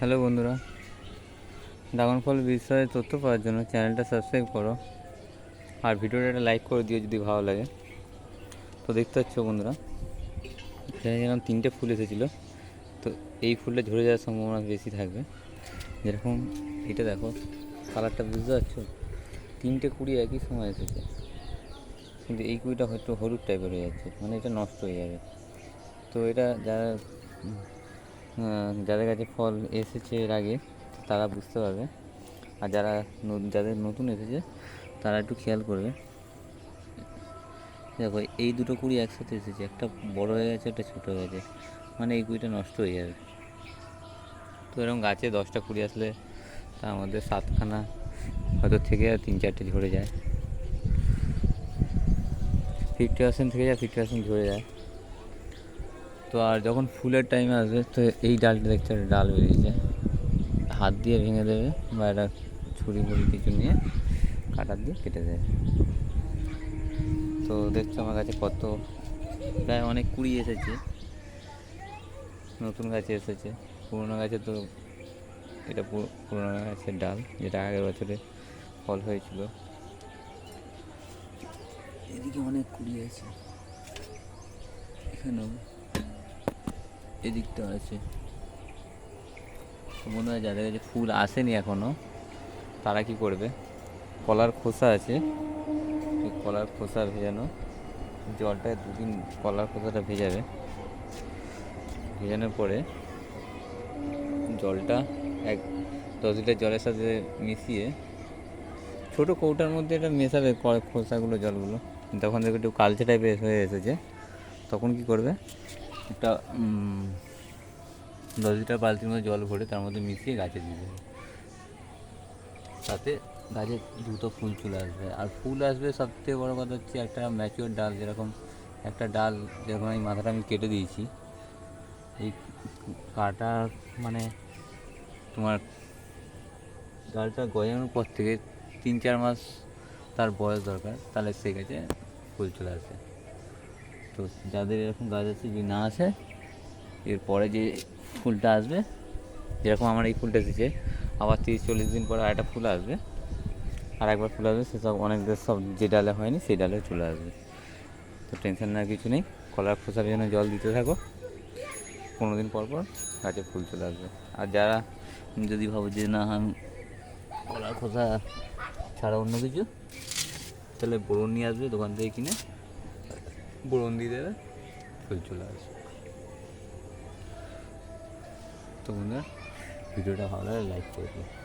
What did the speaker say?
Hello বন্ধুরা dragon ফল বিষয়ে তথ্য পাওয়ার জন্য চ্যানেলটা সাবস্ক্রাইব করো আর ভিডিওটা একটা লাইক করে দিও যদি ভালো লাগে। তো দেখতে পাচ্ছ বন্ধুরা, এখানে যেরকম তিনটে ফুল এসেছিল। তো এই ফুলটা ঝরে যাওয়ার সম্ভাবনা বেশি থাকবে। যেরকম এটা দেখো, কালারটা বুঝতে পারছ? তিনটে কুড়ি একই সময় এসেছে। কিন্তু এই কুড়িটা হয়তো হলুদ টাইপের হয়ে যাচ্ছে মানে এটা নষ্ট হয়ে যাবে। তো এটা যারা যাদের কাছে ফল এসেছে এর আগে, তারা বুঝতে পারবে। আর যারা যাদের নতুন এসেছে, তারা একটু খেয়াল করবে। দেখো, এই দুটো কুড়ি একসাথে এসেছে। একটা বড় হয়ে গেছে, একটা ছোটো হয়ে গেছে। মানে এই কুড়িটা নষ্ট হয়ে যাবে। তো এরকম গাছে দশটা কুড়ি আসলে তার মধ্যে সাতখানা হয়তো থেকে আর তিন চারটে ঝরে যায়। ফিফটি পার্সেন্ট থেকে যায়, ফিফটি পার্সেন্ট ঝরে যায়। তো আর যখন ফুলের টাইম আসবে, তো এই ডালটা দেখতে একটা ডাল বেরিয়েছে। হাত দিয়ে ভেঙে দেবে বা একটা ছুরি ফুড়ি কিছু নিয়ে কাটার দিয়ে কেটে দেবে। তো দেখছ আমার কাছে কত, প্রায় অনেক কুড়ি এসেছে। নতুন গাছে এসেছে। পুরোনো গাছে তো এটা পুরোনো গাছের ডাল, যেটা আগের বছরে ফল হয়েছিল। এদিকে অনেক কুড়ি আছে। এখানেও এদিকটা আছে। মনে হয় যাদের কাছে ফুল আসেনি এখনও, তারা কি করবে? কলার খোসা আছে। কলার খোসা ভেজানো। জলটায় দুদিন কলার খোসাটা ভেজাবে। ভেজানোর পরে জলটা এক দশ লিটার জলের সাথে মিশিয়ে ছোটো কৌটার মধ্যে এটা মেশাবে খোসাগুলো, জলগুলো। তখন দেখবে একটু কালচে টাইপের হয়ে এসেছে। তখন কি করবে? একটা দশ লিটার বালতির মধ্যে জল ভরে তার মধ্যে মিশিয়ে গাছে দিয়ে দেবে। তাতে গাছে দ্রুত ফুল চলে আসবে। আর ফুল আসবে সবথেকে বড় কথা হচ্ছে একটা ম্যাচিওর ডাল, যেরকম একটা ডাল যেরকম এই মাথাটা আমি কেটে দিয়েছি। এই কাটা মানে তোমার ডালটা গজানোর পর থেকে তিন চার মাস তার বয়স দরকার, তাহলে সে গাছে ফুল চলে আসে তো যাদের এরকম গাছ আছে, যদি না আসে, এরপরে যে ফুলটা আসবে, যেরকম আমার এই ফুলটা এসেছে আবার তিরিশ চল্লিশ দিন পরে আরেকটা ফুল আসবে আর একবার ফুল আসবে সেসব অনেকদের সব যে ডালে হয়নি, সেই ডালে চলে আসবে। তো টেনশন নেওয়ার কিছু নেই, কলার খোসার জন্য জল দিতে থাকো। পনেরো দিন পর পর গাছে ফুল চলে আসবে। আর যারা যদি ভাবো যে না, আমি কলার খোসা ছাড়া অন্য কিছু, তাহলে বোরন নিয়ে আসবে দোকান থেকে কিনে। বোরন দিয়ে দেবে ফুল চলে আসবে তো বন্ধুরা ভিডিওটা ভালো লাগে লাইক করে দিও।